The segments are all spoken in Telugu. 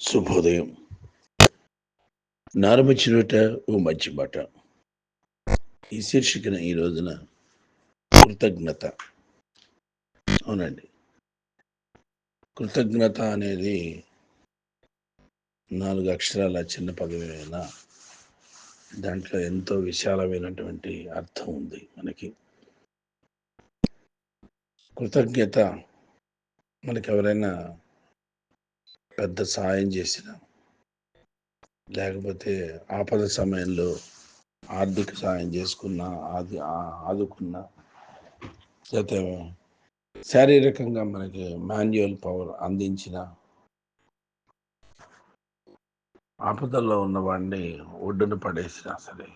శుభోదయం. నారమచ్చినట ఓ మంచి మాట. ఈ శీర్షికన ఈ రోజున కృతజ్ఞత. అవునండి. కృతజ్ఞత అనేది నాలుగు అక్షరాల చిన్న పదమైనా దాంట్లో ఎంతో విశాలమైనటువంటి అర్థం ఉంది మనకి. కృతజ్ఞత మనకి ఎవరైనా పెద్ద సహాయం చేసిన. లేకపోతే ఆపద సమయంలో ఆర్థిక సాయం చేసుకున్న ఆది ఆదుకున్న లేకపోతే శారీరకంగా మనకి మాన్యువల్ పవర్ అందించిన ఆపదల్లో ఉన్న వాడిని ఒడ్డున పడేసినా సరే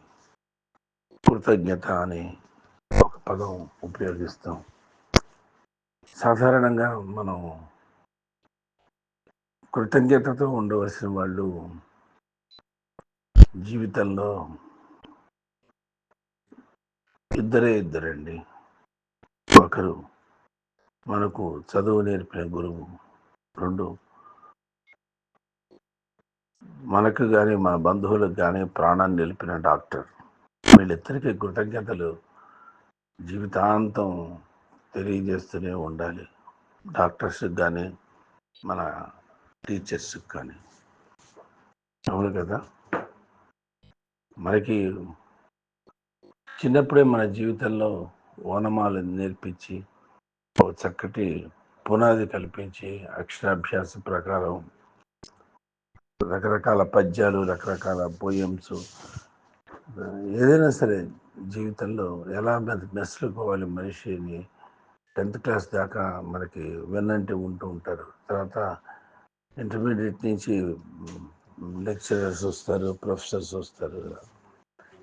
కృతజ్ఞత అని ఒక పదం ఉపయోగిస్తాం. సాధారణంగా మనం కృతజ్ఞతతో ఉండవలసిన వాళ్ళు జీవితంలో ఇద్దరే ఇద్దరండి. ఒకరు మనకు చదువు నేర్పిన గురువు రెండు మనకు కానీ మన బంధువులకు కానీ ప్రాణాన్ని నిలిపిన డాక్టర్. వీళ్ళిద్దరికీ కృతజ్ఞతలు. జీవితాంతం తెలియజేస్తూనే ఉండాలి. డాక్టర్స్కి కానీ మన టీచర్స్ కానీ. అవును కదా. మనకి చిన్నప్పుడే మన జీవితంలో ఓనమాలు నేర్పించి ఒక చక్కటి పునాది కల్పించి అక్షరాభ్యాస ప్రకారం రకరకాల పద్యాలు రకరకాల పోయమ్స్ ఏదైనా సరే జీవితంలో ఎలా మెసలుకోవాలి మనిషిని టెన్త్ క్లాస్ దాకా మనకి వెన్నంటి ఉంటూ ఉంటారు. తర్వాత ఇంటర్మీడియట్ నుంచి లెక్చరర్స్ వస్తారు ప్రొఫెసర్స్ వస్తారు.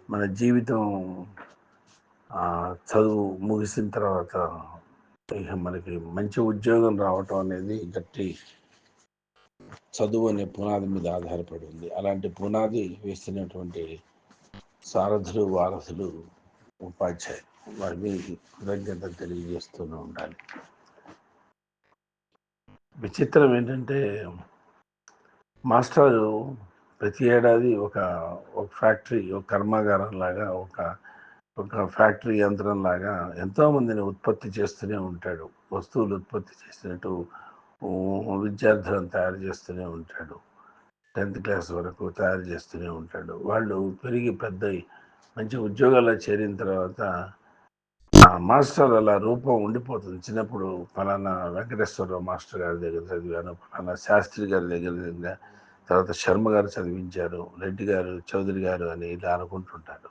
మన జీవితం చదువు ముగిసిన తర్వాత ఇక మనకి మంచి ఉద్యోగం రావటం అనేది గట్టి చదువు అనే పునాది మీద ఆధారపడి ఉంది. అలాంటి పునాది వేసినటువంటి సారథులు వారసులు ఉపాధ్యాయులు వారి మీద కృతజ్ఞత తెలియజేస్తూనే ఉండాలి. విచిత్రం ఏంటంటే మాస్టర్ ప్రతి ఏడాది ఒక ఒక ఫ్యాక్టరీ ఒక కర్మాగారం లాగా ఒక ఒక ఫ్యాక్టరీ యంత్రం లాగా ఎంతోమందిని ఉత్పత్తి చేస్తూనే ఉంటాడు. వస్తువులు ఉత్పత్తి చేసినట్టు విద్యార్థులను తయారు చేస్తూనే ఉంటాడు. టెన్త్ క్లాస్ వరకు తయారు చేస్తూనే ఉంటాడు. వాళ్ళు పెరిగి పెద్ద మంచి ఉద్యోగాల్లో చేరిన తర్వాత మాస్టర్ అలా రూపం ఉండిపోతుంది. చిన్నప్పుడు ఫలానా వెంకటేశ్వరరావు మాస్టర్ గారి దగ్గర చదివాను ఫలానా శాస్త్రి గారి దగ్గర తర్వాత శర్మ గారు చదివించారు రెడ్డి గారు చౌదరి గారు అని ఇలా అనుకుంటుంటారు.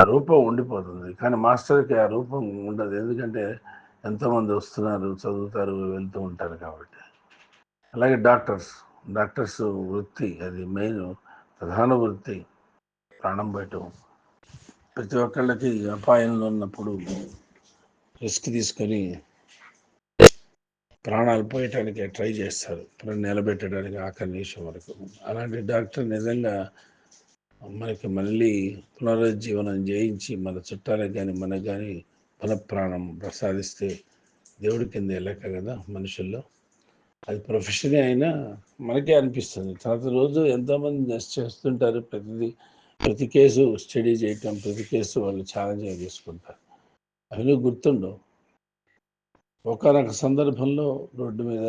ఆ రూపం ఉండిపోతుంది. కానీ మాస్టర్కి ఆ రూపం ఉండదు. ఎందుకంటే ఎంతోమంది వస్తున్నారు చదువుతారు వెళ్తూ ఉంటారు కాబట్టి. అలాగే డాక్టర్స్ డాక్టర్స్ వృత్తి అది మెయిన్ ప్రధాన వృత్తి ప్రాణం బయట ప్రతి ఒక్కళ్ళకి అపాయంలో ఉన్నప్పుడు రిస్క్ తీసుకొని ప్రాణాలు పోయటానికి ట్రై చేస్తారు. నిలబెట్టడానికి ఆఖరి నిమిషం వరకు. అలాంటి డాక్టర్ నిజంగా మనకి మళ్ళీ పునరుజ్జీవనం చేయించి మన చుట్టాలకు కానీ మనకు కానీ పునఃప్రాణం ప్రసాదిస్తే దేవుడి కింద వెళ్ళక కదా మనుషుల్లో. అది ప్రొఫెషనే అయినా మనకే అనిపిస్తుంది. తర్వాత రోజు ఎంతోమంది నెస్ట్ చేస్తుంటారు ప్రతిదీ. ప్రతి కేసు స్టడీ చేయటం ప్రతి కేసు వాళ్ళు ఛాలెంజ్గా తీసుకుంటారు. అవన్నీ గుర్తుండవు. ఒకనొక సందర్భంలో రోడ్డు మీద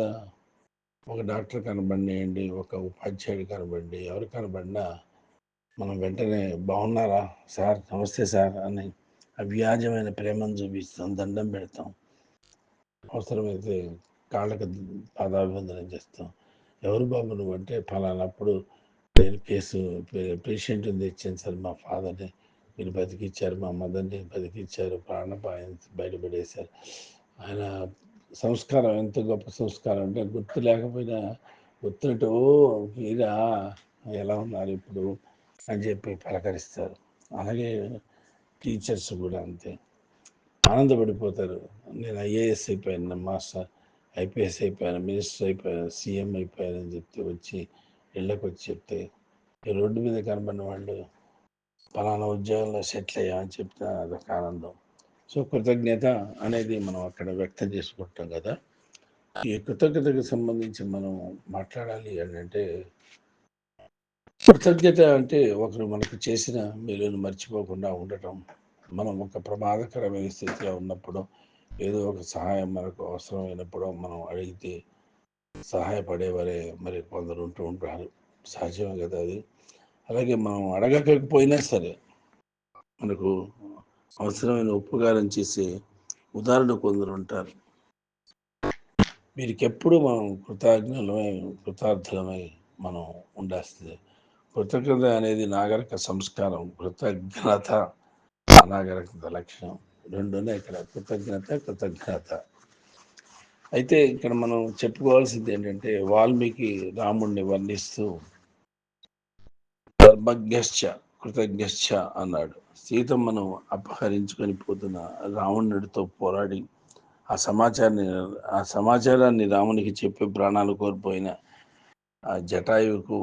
ఒక డాక్టర్ కనబడియండి ఒక ఉపాధ్యాయుడు కనబడి ఎవరు కనబడినా మనం వెంటనే బాగున్నారా? సార్ నమస్తే సార్ అని అవ్యాజమైన ప్రేమను చూపిస్తాం దండం పెడతాం. అవసరమైతే కాళ్ళకి పాదాభివందనం చేస్తాం. ఎవరు బాబు నువ్వు అంటే ఫలానప్పుడు నేను కేసు పేషెంట్ని తెచ్చాను సార్ మా ఫాదర్ని. మీరు బతికిచ్చారు మా మదర్ని బతికిచ్చారు ప్రాణపాయం బయటపడేశారు. ఆయన సంస్కారం ఎంత గొప్ప సంస్కారం అంటే గుర్తు లేకపోయినా గుర్తుంటే ఓ మీరా? ఎలా ఉన్నారు ఇప్పుడు? అని చెప్పి పలకరిస్తారు. అలాగే టీచర్స్ కూడా అంతే. ఆనందపడిపోతారు. నేను ఐఏఎస్ అయిపోయాను మాస్టర్ ఐపీఎస్ అయిపోయాను మినిస్టర్ అయిపోయాను సీఎం అయిపోయాను అని చెప్తే వచ్చి ఇళ్ళకి వచ్చి చెప్తే ఈ రోడ్డు మీద కనబడిన వాళ్ళు పలానా ఉద్యోగంలో సెటిల్ అయ్యామని చెప్తే అదొక ఆనందం. సో కృతజ్ఞత అనేది మనం అక్కడ వ్యక్తం చేసుకుంటాం కదా. ఈ కృతజ్ఞతకు సంబంధించి మనం మాట్లాడాలి అని అంటే కృతజ్ఞత అంటే ఒకరు మనకు చేసిన మేలును మర్చిపోకుండా ఉండటం మనం ఒక ప్రమాదకరమైన స్థితిలో ఉన్నప్పుడు ఏదో ఒక సహాయం మనకు అవసరమైనప్పుడు మనం అడిగితే సహాయపడేవారే మరి కొందరు ఉంటూ ఉంటారు. సహజమే కదా అది. అలాగే మనం అడగకపోయినా సరే మనకు అవసరమైన ఉపకారం చేసే ఉదాహరణ కొందరు ఉంటారు. వీరికి ఎప్పుడు మనం కృతజ్ఞలమై కృతార్థులమై మనం ఉండాల్సిందే. కృతజ్ఞత అనేది నాగరిక సంస్కారం కృతజ్ఞత అనాగరికత లక్షణం. రెండునే ఇక్కడ. కృతజ్ఞత కృతజ్ఞత. అయితే ఇక్కడ మనం చెప్పుకోవాల్సింది ఏంటంటే వాల్మీకి రాముణ్ణి వర్ణిస్తూ ధర్మజ్ఞశ్చ కృతజ్ఞశ్చ అన్నాడు. సీతమ్మను అపహరించుకొని పోతున్న రావణుడితో పోరాడి ఆ సమాచారాన్ని ఆ సమాచారాన్ని రామునికి చెప్పి ప్రాణాలు కోల్పోయిన ఆ జటాయువుకు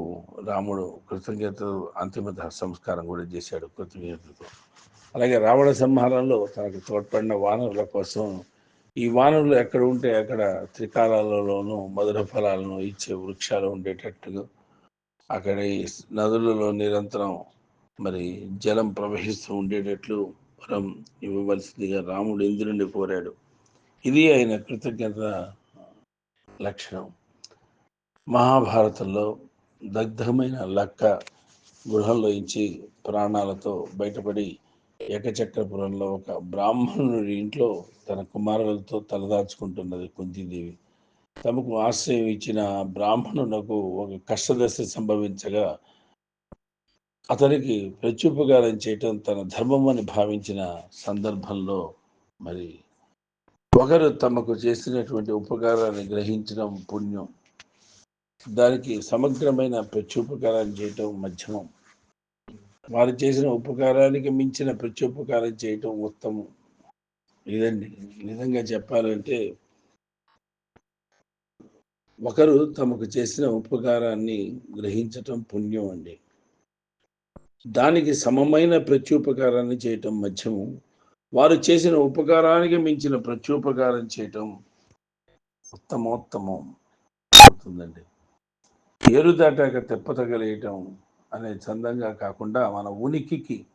రాముడు కృతజ్ఞత అంతిమ సంస్కారం కూడా చేశాడు కృతజ్ఞతతో. అలాగే రావణ సంహారంలో తనకు తోడ్పడిన వానరుల కోసం ఈ వానరులు ఎక్కడ ఉంటే అక్కడ త్రికాలాలలోనూ మధుర ఫలాలను ఇచ్చే వృక్షాలు ఉండేటట్టుగా అక్కడ ఈ నదులలో నిరంతరం మరి జలం ప్రవహిస్తూ ఉండేటట్లు వరం ఇవ్వవలసిందిగా రాముడు ఇంద్రుడిని కోరాడు. ఇది ఆయన కృతజ్ఞత లక్షణం. మహాభారతంలో దగ్ధమైన లక్క గృహంలో ఇచ్చి ప్రాణాలతో బయటపడి ఏకచక్రపురంలో ఒక బ్రాహ్మణుడి ఇంట్లో తన కుమారులతో తలదాచుకుంటున్నది కుంతీదేవి. తమకు ఆశ్రయం ఇచ్చిన బ్రాహ్మణునకు ఒక కష్టదశ సంభవించగా అతనికి ప్రత్యుపకారం చేయటం తన ధర్మం అని భావించిన సందర్భంలో మరి ఒకరు తమకు చేసినటువంటి ఉపకారాన్ని గ్రహించడం పుణ్యం. దానికి సమగ్రమైన ప్రత్యుపకారం చేయటం మధ్యమం. వారు చేసిన ఉపకారానికి మించిన ప్రత్యుపకారం చేయటం ఉత్తమం. ఇదండి. నిజంగా చెప్పాలంటే ఒకరు తమకు చేసిన ఉపకారాన్ని గ్రహించటం పుణ్యం అండి. దానికి సమమైన ప్రత్యుపకారాన్ని చేయటం మధ్యము వారు చేసిన ఉపకారానికి మించిన ప్రత్యుపకారం చేయటం ఉత్తమోత్తమం అవుతుందండి. ఏరు దాటాక తెప్ప తగలేయటం అనే చందంగా కాకుండా మన ఉనికికి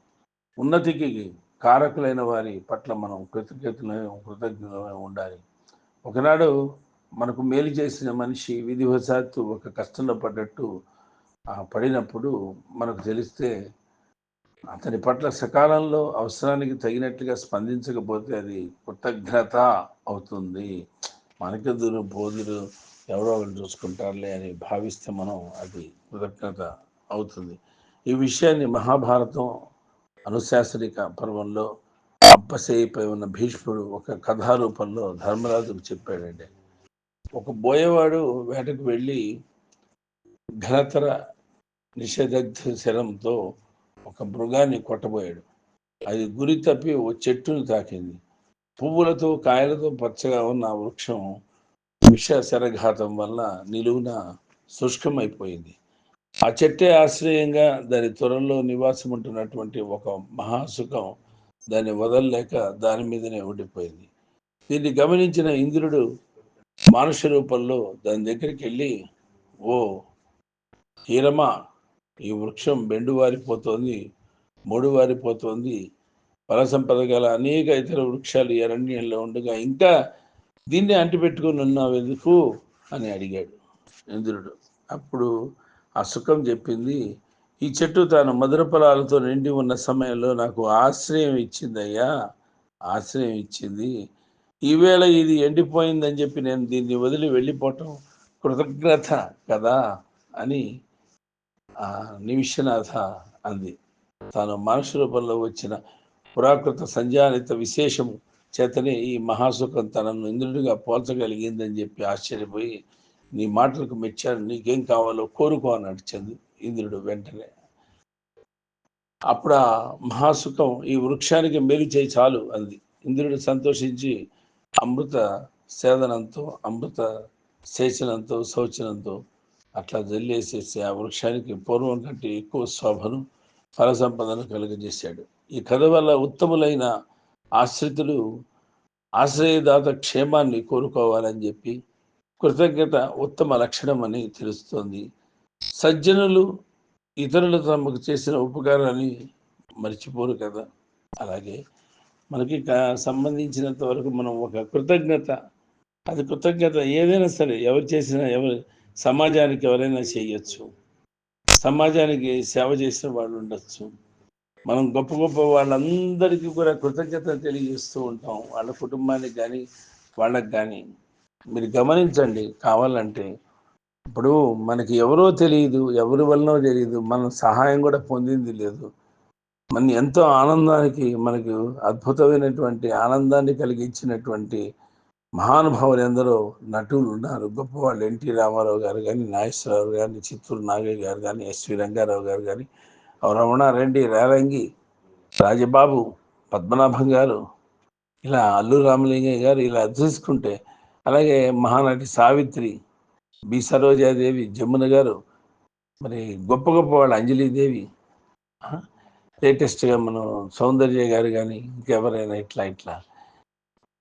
ఉన్నతికి కారకులైన వారి పట్ల మనం కృతజ్ఞతలు కృతజ్ఞతలై ఉండాలి. ఒకనాడు మనకు మేలు చేసిన మనిషి విధివశాత్తు ఒక కష్టంలో పడ్డట్టు పడినప్పుడు మనకు తెలిస్తే అతని పట్ల సకాలంలో అవసరానికి తగినట్లుగా స్పందించకపోతే అది కృతజ్ఞత అవుతుంది. మనకెదురు బోధులు ఎవరో ఒకరు చూసుకుంటారులే అని భావిస్తే మనం అది కృతజ్ఞత అవుతుంది. ఈ విషయాన్ని మహాభారతం అనుశాసనిక పర్వంలో అప్పసేయిపై ఉన్న భీష్ముడు ఒక కథారూపంలో ధర్మరాజుకు చెప్పాడండి. ఒక బోయవాడు వేటకు వెళ్ళి ఘనతర నిషేధగ్ధ శరంతో ఒక మృగాన్ని కొట్టబోయాడు. అది గురి తప్పి ఓ చెట్టును తాకింది. పువ్వులతో కాయలతో పచ్చగా ఉన్న వృక్షం విష శరఘాతం వల్ల నిలువున శుష్కమైపోయింది. ఆ చెట్టే ఆశ్రయంగా దాని త్వరలో నివాసం ఉంటున్నటువంటి ఒక మహాసుఖం దాన్ని వదలలేక దాని మీదనే ఉండిపోయింది. దీన్ని గమనించిన ఇంద్రుడు మానుష రూపంలో దాని దగ్గరికి వెళ్ళి ఓ హీరమా ఈ వృక్షం బెండువారిపోతోంది మూడువారిపోతోంది ఫల సంపద గల అనేక ఇతర వృక్షాలు అరణ్యంలో ఉండగా ఇంకా దీన్ని అంటిపెట్టుకుని ఉన్నావు ఎందుకు? అని అడిగాడు ఇంద్రుడు. అప్పుడు ఆ సుఖం చెప్పింది. ఈ చెట్టు తాను మధుర ఫలాలతో నిండి ఉన్న సమయంలో నాకు ఆశ్రయం ఇచ్చిందయ్యా. ఆశ్రయం ఇచ్చింది. ఈవేళ ఇది ఎండిపోయిందని చెప్పి నేను దీన్ని వదిలి వెళ్ళిపోవటం కృతజ్ఞత కదా అని ఆ నిమిషనాథ అంది. తాను మనుషు రూపంలో వచ్చిన పురాకృత సంజానిత విశేషము చేతనే ఈ మహాసుఖం తనను ఇంద్రుడిగా పోల్చగలిగిందని చెప్పి ఆశ్చర్యపోయి నీ మాటలకు మెచ్చాను నీకేం కావాలో కోరుకో అని చంద్రు ఇంద్రుడు వెంటనే. అప్పుడు ఆ మహాసుఖం ఈ వృక్షానికి మేలు చేయి చాలు అంది. ఇంద్రుడు సంతోషించి అమృత సేదనంతో అమృత సేచనంతో శోచనంతో అట్లా జల్లేసేసి ఆ వృక్షానికి పూర్వం కంటే ఎక్కువ శోభను ఫల సంపదను కలుగజేశాడు. ఈ కథ వల్ల ఉత్తములైన ఆశ్రితులు ఆశ్రయదాత క్షేమాన్ని కోరుకోవాలని చెప్పి కృతజ్ఞత ఉత్తమ లక్షణం అని తెలుస్తోంది. సజ్జనులు ఇతరులు తమకు చేసిన ఉపకారాన్ని మర్చిపోరు కదా. అలాగే మనకి సంబంధించినంత వరకు మనం ఒక కృతజ్ఞత అది కృతజ్ఞత ఏదైనా సరే ఎవరు చేసినా ఎవరు సమాజానికి ఎవరైనా చేయొచ్చు. సమాజానికి సేవ చేసిన వాళ్ళు ఉండొచ్చు. మనం గొప్ప గొప్ప వాళ్ళందరికీ కూడా కృతజ్ఞత తెలియజేస్తూ ఉంటాం. వాళ్ళ కుటుంబానికి కానీ వాళ్ళకి కానీ మీరు గమనించండి కావాలంటే. ఇప్పుడు మనకి ఎవరో తెలియదు ఎవరి వల్లనో తెలియదు మనం సహాయం కూడా పొందింది లేదు. మన ఎంతో ఆనందానికి మనకు అద్భుతమైనటువంటి ఆనందాన్ని కలిగించినటువంటి మహానుభావులు ఎందరో నటులు ఉన్నారు. గొప్పవాళ్ళు ఎన్టీ రామారావు గారు కానీ నాగేశ్వరరావు కానీ చిత్తూరు నాగయ్య గారు కానీ ఎస్వి రంగారావు గారు కానీ రమణారెడ్డి రేలంగి రాజబాబు పద్మనాభం గారు ఇలా అల్లు రామలింగయ్య గారు ఇలా చూసుకుంటే అలాగే మహానటి సావిత్రి బి. సరోజాదేవి జమున గారు మరి గొప్ప గొప్ప వాళ్ళు అంజలిదేవి. లేటెస్ట్గా మనం సౌందర్య గారు కానీ ఇంకెవరైనా ఇట్లా ఇట్లా.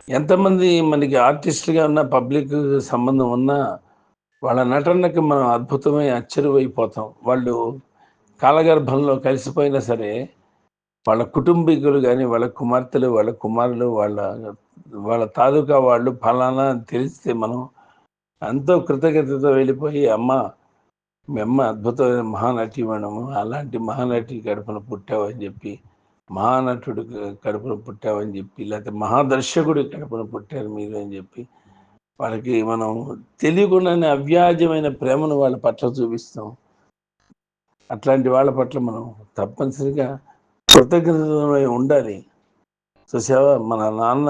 ఎంతమంది మనకి ఆర్టిస్టులుగా ఉన్న పబ్లిక్ సంబంధం ఉన్నా వాళ్ళ నటనకి మనం అద్భుతమై ఆశ్చర్యమైపోతాం వాళ్ళు కాలగర్భంలో కలిసిపోయినా సరే వాళ్ళ కుటుంబీకులు కానీ వాళ్ళ కుమార్తెలు వాళ్ళ కుమారులు వాళ్ళ వాళ్ళ తాలూకా వాళ్ళు ఫలానా అని తెలిస్తే మనం ఎంతో కృతజ్ఞతతో వెళ్ళిపోయి అమ్మ మీ అమ్మ అద్భుతమైన మహానటి మేడము అలాంటి మహానటి కడుపున పుట్టావని చెప్పి మహానటుడు కడుపున పుట్టావని చెప్పి లేకపోతే మహాదర్శకుడు కడుపున పుట్టారు మీరు అని చెప్పి వాళ్ళకి మనం తెలియకుండానే అవ్యాజమైన ప్రేమను వాళ్ళ పట్ల చూపిస్తాం. అట్లాంటి వాళ్ళ పట్ల మనం తప్పనిసరిగా కృతజ్ఞతమై ఉండాలి. చూసావా? మన నాన్న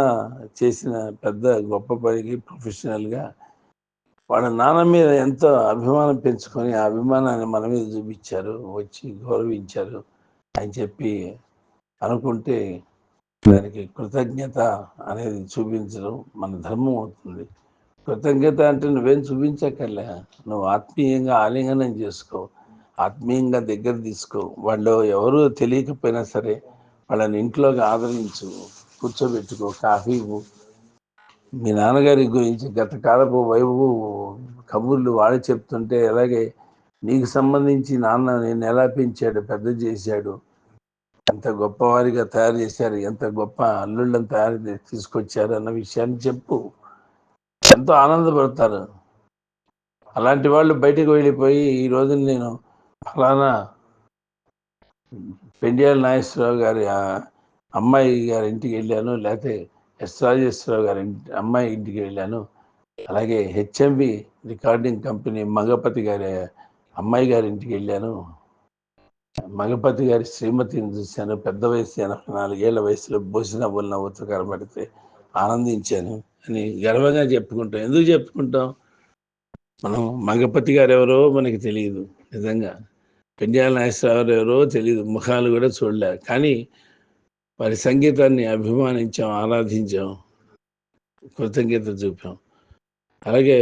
చేసిన పెద్ద గొప్ప పనికి ప్రొఫెషనల్గా వాళ్ళ నాన్న మీద ఎంతో అభిమానం పెంచుకొని ఆ అభిమానాన్ని మన మీద చూపించారు వచ్చి గౌరవించారు అని చెప్పి అనుకుంటే దానికి కృతజ్ఞత అనేది చూపించడం మన ధర్మం అవుతుంది. కృతజ్ఞత అంటే నువ్వేం చూపించక్కర్లే. నువ్వు ఆత్మీయంగా ఆలింగనం చేసుకో. ఆత్మీయంగా దగ్గర తీసుకో. వాళ్ళు ఎవరు తెలియకపోయినా సరే వాళ్ళని ఇంట్లోకి ఆదరించు కూర్చోబెట్టుకో కాఫీ ఇవ్వు. మీ నాన్నగారి గురించి గత కాలపు వైభవు కబుర్లు వాడు చెప్తుంటే అలాగే నీకు సంబంధించి నాన్న నేను ఎలా పెంచాడు పెద్ద చేశాడు ఎంత గొప్పవారిగా తయారు చేశారు ఎంత గొప్ప అల్లుళ్ళని తయారు చేసి తీసుకొచ్చారు అన్న విషయాన్ని చెప్పు. ఎంతో ఆనందపడతారు. అలాంటి వాళ్ళు బయటకు వెళ్ళిపోయి ఈ రోజు నేను ఫలానా? పెండియాల నాగేశ్వరరావు గారి అమ్మాయి గారి ఇంటికి వెళ్ళాను లేకపోతే ఎస్ రాజేశ్వరరావు గారి ఇంటి అమ్మాయి ఇంటికి వెళ్ళాను. అలాగే హెచ్ఎంవి రికార్డింగ్ కంపెనీ మగపతి గారి అమ్మాయి గారి ఇంటికి వెళ్ళాను. మగపతి గారి శ్రీమతిని చూశాను పెద్ద వయసు ఎనభై నాలుగేళ్ళ వయసులో భోజన నవ్వులు నవ్వుతూ కనబడితే ఆనందించాను అని గర్వంగా చెప్పుకుంటాం. ఎందుకు చెప్పుకుంటాం? మనం మగపతి గారు ఎవరో మనకి తెలియదు. నిజంగా. పెండ్యాల నాగేశ్వరరావు ఎవరో తెలియదు ముఖాలు కూడా చూడలే. కానీ వారి సంగీతాన్ని అభిమానించాం ఆరాధించాం కృతజ్ఞత చూపాం. అలాగే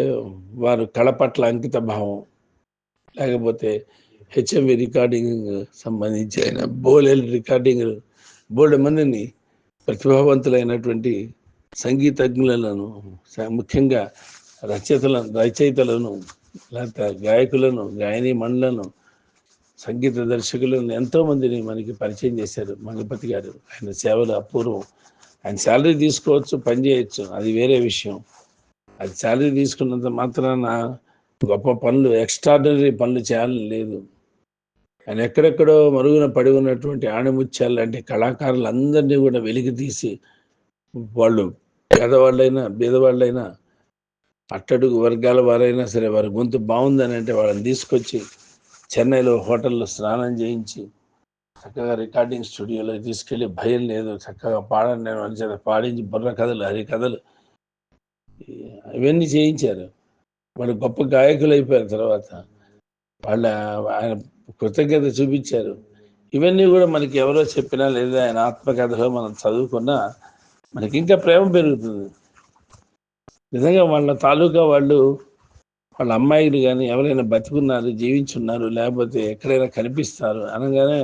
వారు కళ పట్ల అంకిత భావం లేకపోతే హెచ్ఎంవి రికార్డింగ్ సంబంధించి ఆయన బోలెల్ రికార్డింగ్ బోల్డ్ మందిని ప్రతిభావంతులైనటువంటి సంగీతజ్ఞులను ముఖ్యంగా రచయితలను రచయితలను లేకపోతే గాయకులను గాయని మండలను సంగీత దర్శకులను ఎంతోమందిని మనకి పరిచయం చేశారు మంగపతి గారు. ఆయన సేవలు అపూర్వం. ఆయన శాలరీ తీసుకోవచ్చు పని చేయొచ్చు. అది వేరే విషయం. అది శాలరీ తీసుకున్నంత మాత్రాన గొప్ప పనులు ఎక్స్ట్రాడినరీ పనులు చేయాలని లేదు. ఆయన ఎక్కడెక్కడో మరుగున పడి ఉన్నటువంటి ఆణిముత్యాలు లాంటి కళాకారులందరినీ కూడా వెలికి తీసి వాళ్ళు పేదవాళ్ళైనా బీదవాళ్ళైనా అట్టడుగు వర్గాల వారైనా సరే వారి గొంతు బాగుందని అంటే వాళ్ళని తీసుకొచ్చి చెన్నైలో హోటల్లో స్నానం చేయించి చక్కగా రికార్డింగ్ స్టూడియోలో తీసుకెళ్ళి భయం లేదు చక్కగా పాడండి నేను అని పాడించి బుర్ర కథలు హరి కథలు. ఇవన్నీ చేయించారు. వాళ్ళు గొప్ప గాయకులు అయిపోయిన తర్వాత వాళ్ళ ఆయన కృతజ్ఞత చూపించారు. ఇవన్నీ కూడా మనకి ఎవరో చెప్పినా లేదా ఆయన ఆత్మకథలో మనం చదువుకున్నా మనకి ఇంకా ప్రేమ పెరుగుతుంది. నిజంగా వాళ్ళ తాలూకా వాళ్ళు వాళ్ళ అమ్మాయిలు కానీ ఎవరైనా బతికున్నారు జీవించున్నారు లేకపోతే ఎక్కడైనా కనిపిస్తారు అనగానే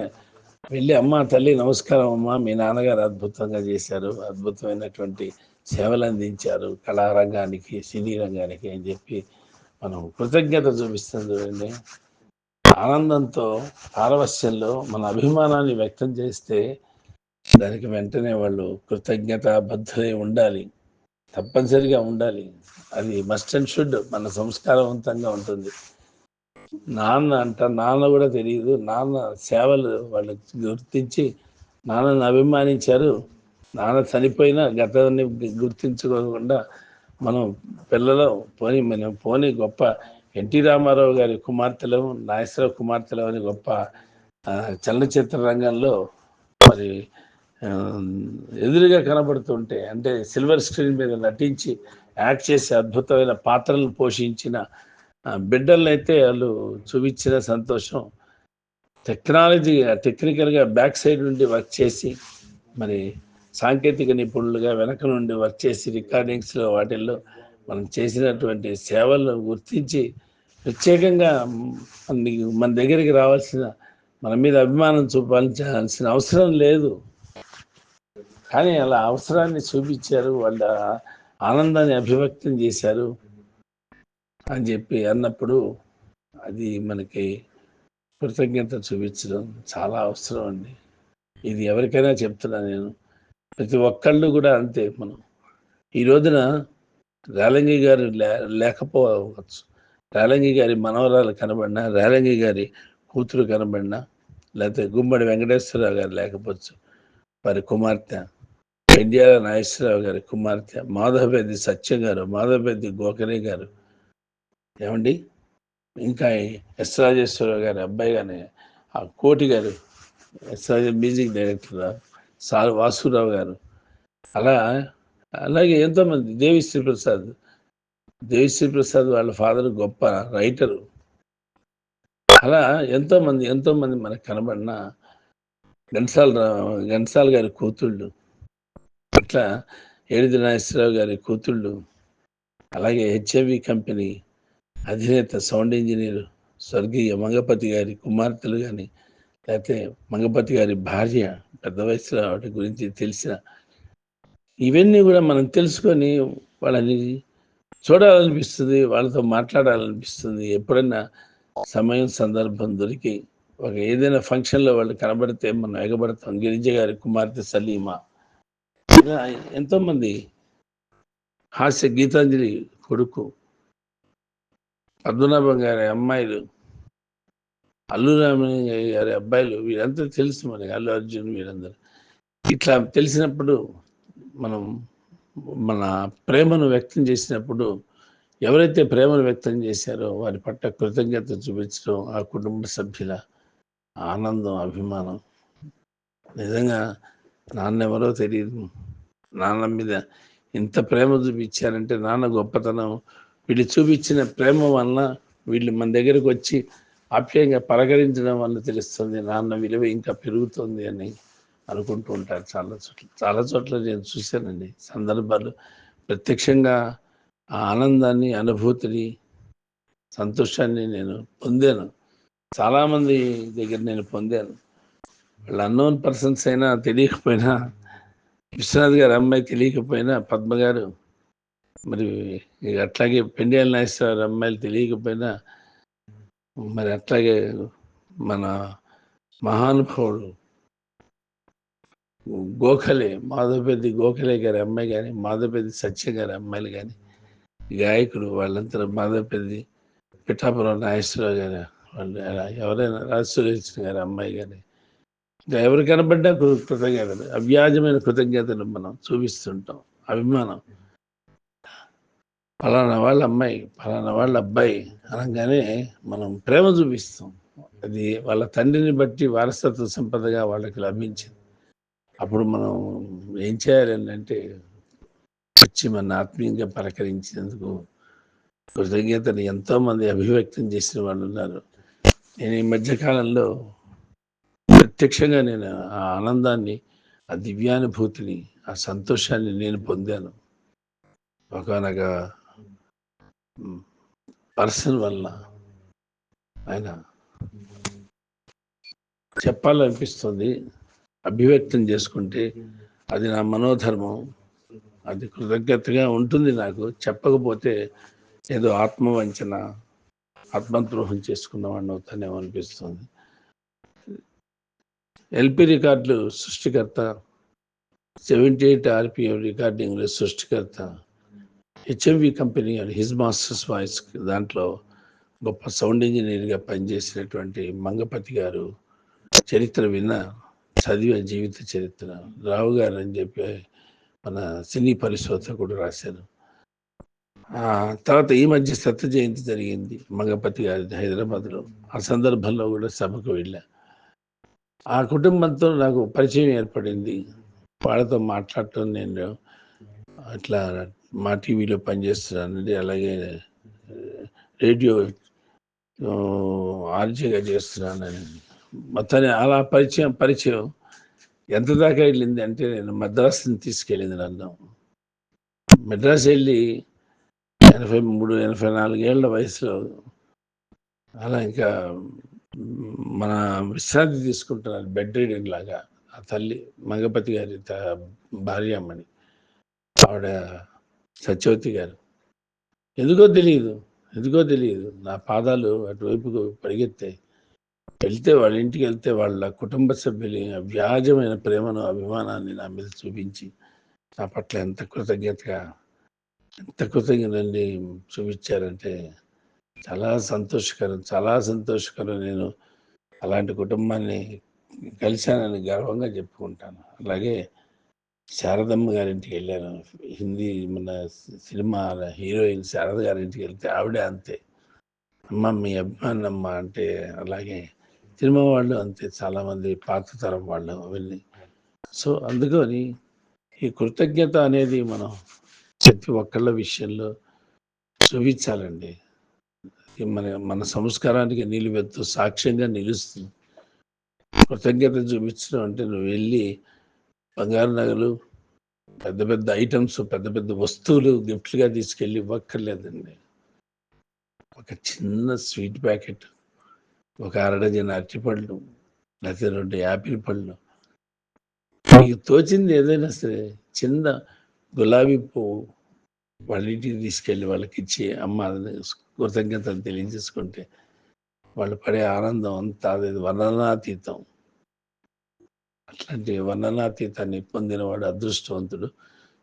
వెళ్ళి అమ్మ తల్లి నమస్కారం అమ్మ మీ నాన్నగారు అద్భుతంగా చేశారు. అద్భుతమైనటువంటి సేవలు అందించారు. కళారంగానికి సినీ రంగానికి అని చెప్పి మనం కృతజ్ఞత చూపిస్తాం చూడండి. ఆనందంతో పారవస్యంలో మన అభిమానాన్ని వ్యక్తం చేస్తే దానికి వెంటనే వాళ్ళు కృతజ్ఞత బద్ధులై ఉండాలి. తప్పనిసరిగా ఉండాలి. అది మస్ట్ అండ్ షుడ్ మన సంస్కారవంతంగా ఉంటుంది. నాన్న అంట నాన్న కూడా తెలియదు. నాన్న సేవలు వాళ్ళకి గుర్తించి నాన్నను అభిమానించారు. నాన్న చనిపోయినా గతాన్ని గుర్తించుకోకుండా మనం పిల్లలు పోని మనం పోని గొప్ప ఎన్టీ రామారావు గారి కుమార్తెలు నాగేశ్వరరావు కుమార్తెలు అని గొప్ప చలనచిత్ర రంగంలో మరి ఎదురుగా కనబడుతుంటే అంటే సిల్వర్ స్క్రీన్ మీద నటించి యాక్ట్ చేసి అద్భుతమైన పాత్రలను పోషించిన బిడ్డలనైతే వాళ్ళు చూపించిన సంతోషం. టెక్నాలజీ టెక్నికల్గా బ్యాక్ సైడ్ నుండి వర్క్ చేసి మరి సాంకేతిక నిపుణులుగా వెనక నుండి వర్క్ చేసి రికార్డింగ్స్లో వాటిల్లో మనం చేసినటువంటి సేవలను గుర్తించి ప్రత్యేకంగా మన దగ్గరికి రావాల్సిన మన మీద అభిమానం చూపాల్సిన అవసరం లేదు. కానీ అలా అవసరాన్ని చూపించారు వాళ్ళ ఆనందాన్ని అభివ్యక్తం చేశారు అని చెప్పి అన్నప్పుడు అది మనకి కృతజ్ఞత చూపించడం చాలా అవసరం అండి. ఇది ఎవరికైనా చెప్తున్నా నేను. ప్రతి ఒక్కళ్ళు కూడా అంతే మనం. ఈ రోజున రేలంగి గారు లే లేకపోవచ్చు. రేలంగి గారి మనవరాలు కనబడినా రేలంగి గారి కూతురు కనబడినా లేకపోతే గుమ్మడి వెంకటేశ్వరరావు గారు లేకపోవచ్చు. వారి కుమార్తె ఎన్టీఆర్ నాగేశ్వరరావు గారి కుమార్తె మాధవపెద్ది సత్యం గారు మాధవపెద్ది గోకరే గారు. ఏమండి? ఇంకా ఎస్ రాజేశ్వరరావు గారి అబ్బాయి కానీ ఆ కోటి గారు S Raja music director sir Vasurao గారు. అలా అలాగే ఎంతోమంది దేవిశ్రీ ప్రసాద్. దేవిశ్రీ ప్రసాద్ వాళ్ళ ఫాదర్ గొప్ప రైటరు. అలా ఎంతోమంది ఎంతోమంది మనకు కనబడిన ఘంటసాల రా- ఘంటసాల గారి కూతుళ్ళు. ఇట్లా ఏడిది నాగేశ్వరరావు గారి కూతుళ్ళు అలాగే హెచ్ఐవి కంపెనీ అధినేత సౌండ్ ఇంజనీర్ స్వర్గీయ మంగపతి గారి కుమార్తెలు కానీ లేకపోతే మంగపతి గారి భార్య పెద్ద వయసులో వాటి గురించి తెలిసిన ఇవన్నీ కూడా మనం తెలుసుకొని వాళ్ళని చూడాలనిపిస్తుంది వాళ్ళతో మాట్లాడాలనిపిస్తుంది. ఎప్పుడైనా సమయం సందర్భం దొరికి ఒక ఏదైనా ఫంక్షన్లో వాళ్ళు కనబడితే మనం ఎగబడతాం గిరిజ గారి కుమార్తె సలీమా ఎంతోమంది హాస్య గీతాంజలి కొడుకు పద్మనాభం గారి అమ్మాయిలు అల్లు గారి అబ్బాయిలు వీరంతా తెలుసు మనకి అల్లు అర్జున్ వీరందరూ ఇట్లా తెలిసినప్పుడు మనం మన ప్రేమను వ్యక్తం చేసినప్పుడు ఎవరైతే ప్రేమను వ్యక్తం చేశారో వారి పట్ల కృతజ్ఞత చూపించడం ఆ కుటుంబ సభ్యుల ఆనందం అభిమానం నిజంగా నాన్నెవరో తెలియదు. నాన్న మీద ఇంత ప్రేమ చూపించారంటే నాన్న గొప్పతనం. వీళ్ళు చూపించిన ప్రేమ వలన వీళ్ళు మన దగ్గరకు వచ్చి ఆప్యాయంగా పలకరించడం వల్ల తెలుస్తుంది నాన్న విలువ ఇంకా పెరుగుతుంది అని అనుకుంటూ ఉంటారు చాలా చోట్ల. చాలా చోట్ల నేను చూశానండి. సందర్భాలు ప్రత్యక్షంగా ఆ ఆనందాన్ని అనుభూతిని సంతోషాన్ని నేను పొందాను. చాలామంది దగ్గర నేను పొందాను. వాళ్ళు అన్నోన్ పర్సన్స్ అయినా తెలియకపోయినా విశ్వనాథ్ గారి అమ్మాయి తెలియకపోయినా పద్మ గారు మరి ఇక అట్లాగే పెండియాల నాగేశ్వరరావు అమ్మాయిలు తెలియకపోయినా మరి అట్లాగే మన మహానుభావుడు గోఖలే మాధవపెద్ది గోఖలే గారి అమ్మాయి కానీ మాధవపెద్ది సత్య గారి అమ్మాయిలు కానీ గాయకుడు వాళ్ళంతా మాధవపెద్ది పిఠాపురం నాగేశ్వరరావు గారు వాళ్ళు ఎవరైనా రాజసురేష్ గారి అమ్మాయి కానీ ఎవరు కనబడ్డా కృతజ్ఞతలు. అవ్యాజమైన కృతజ్ఞతలు మనం చూపిస్తుంటాం. అభిమానం. ఫలానా వాళ్ళ అమ్మాయి ఫలానా వాళ్ళ అబ్బాయి అనగానే మనం ప్రేమ చూపిస్తాం. అది వాళ్ళ తండ్రిని బట్టి వారసత్వ సంపదగా వాళ్ళకి లభించింది. అప్పుడు మనం ఏం చేయాలి అంటే వచ్చి మన ఆత్మీయంగా పలకరించినందుకు కృతజ్ఞతను ఎంతోమంది అభివ్యక్తం చేసిన వాళ్ళు ఉన్నారు. నేను ఈ మధ్యకాలంలో ప్రత్యక్షంగా నేను ఆ ఆనందాన్ని ఆ దివ్యానుభూతిని ఆ సంతోషాన్ని నేను పొందాను. ఒకనొక పర్సన్ వల్ల ఆయన చెప్పాలనిపిస్తుంది అభివ్యక్తం చేసుకుంటే అది నా మనోధర్మం అది కృతజ్ఞతగా ఉంటుంది నాకు. చెప్పకపోతే ఏదో ఆత్మవంచన ఆత్మద్రోహం చేసుకున్న వాడిని అవుతానేమో అనిపిస్తుంది. ఎల్పి రికార్డులు సృష్టికర్త సెవెంటీ ఎయిట్ ఆర్పిఎం రికార్డింగ్లు సృష్టికర్త. హెచ్ఎంవి కంపెనీ అని హిజ్ మాస్టర్స్ వాయిస్ దాంట్లో గొప్ప సౌండ్ ఇంజనీర్గా పనిచేసినటువంటి మంగపతి గారు చరిత్ర విన్న చదివే జీవిత చరిత్ర. రావు గారు అని చెప్పి మన సినీ పరిశోధకుడు రాశారు. తర్వాత ఈ మధ్య సత్య జయంతి జరిగింది మంగపతి గారి హైదరాబాద్లో. ఆ సందర్భంలో కూడా సభకు వెళ్ళా. ఆ కుటుంబంతో నాకు పరిచయం ఏర్పడింది. వాళ్ళతో మాట్లాడటం నేను అట్లా మా టీవీలో పనిచేస్తున్నానండి అలాగే రేడియో ఆర్జీగా చేస్తున్నానని. మొత్తాన్ని అలా పరిచయం పరిచయం ఎంత దాకా వెళ్ళింది అంటే నేను మద్రాసుని తీసుకెళ్ళింది నన్ను. మద్రాసు వెళ్ళి ఎనభై మూడు ఎనభై నాలుగేళ్ళ వయసులో అలా ఇంకా మన విశ్రాంతి తీసుకుంటున్నారు బెడ్ రీడింగ్ లాగా ఆ తల్లి మగపతి గారి త- భార్య అమ్మని ఆవిడ సత్యవతి గారు. ఎందుకో తెలియదు ఎందుకో తెలియదు. నా పాదాలు అటువైపుకు పరిగెత్తాయి వెళ్తే వాళ్ళ ఇంటికి వెళ్తే వాళ్ళ కుటుంబ సభ్యులు వ్యాజమైన ప్రేమను అభిమానాన్ని నా మీద చూపించి నా పట్ల ఎంత కృతజ్ఞతగా ఎంత కృతజ్ఞతని చూపించారంటే చాలా సంతోషకరం చాలా సంతోషకరం. నేను అలాంటి కుటుంబాన్ని కలిశానని గర్వంగా చెప్పుకుంటాను. అలాగే శారదమ్మ గారింటికి వెళ్ళాను. హిందీ మన సినిమా హీరోయిన్ శారద గారింటికి వెళ్తే ఆవిడే అంతే. అమ్మ మీ అభిమానమ్మ అంటే అలాగే సినిమా వాళ్ళు అంతే చాలామంది పాత తరం వాళ్ళు అవన్నీ. సో అందుకని ఈ కృతజ్ఞత అనేది మనం ప్రతి ఒక్కళ్ళ విషయంలో చూపించాలండి. మన మన సంస్కారానికి నిలువెత్తు సాక్ష్యంగా నిలుస్తుంది. కృతజ్ఞత చూపించడం అంటే నువ్వు వెళ్ళి బంగారు నగలు పెద్ద పెద్ద ఐటమ్స్ పెద్ద పెద్ద వస్తువులు గిఫ్ట్లుగా తీసుకెళ్ళి ఇవ్వక్కర్లేదండి. ఒక చిన్న స్వీట్ ప్యాకెట్ ఒక అరడజన అరటిపళ్ళు లేకపోతే రెండు యాపిల్ పళ్ళు. మీకు తోచింది ఏదైనా సరే చిన్న గులాబీ పువ్వు వాళ్ళ ఇంటికి తీసుకెళ్ళి వాళ్ళకి ఇచ్చి అమ్మ కృతజ్ఞతలు తెలియజేసుకుంటే వాళ్ళు పడే ఆనందం అంతా అది వర్ణనాతీతం. అట్లాంటి వర్ణనాతీతాన్ని పొందినవాడు అదృష్టవంతుడు.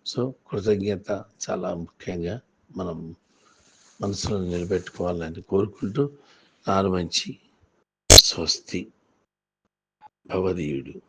సో కృతజ్ఞత చాలా ముఖ్యంగా మనం మనసులో నిలబెట్టుకోవాలని కోరుకుంటూ నారు మంచి స్వస్తి. భవదీయుడు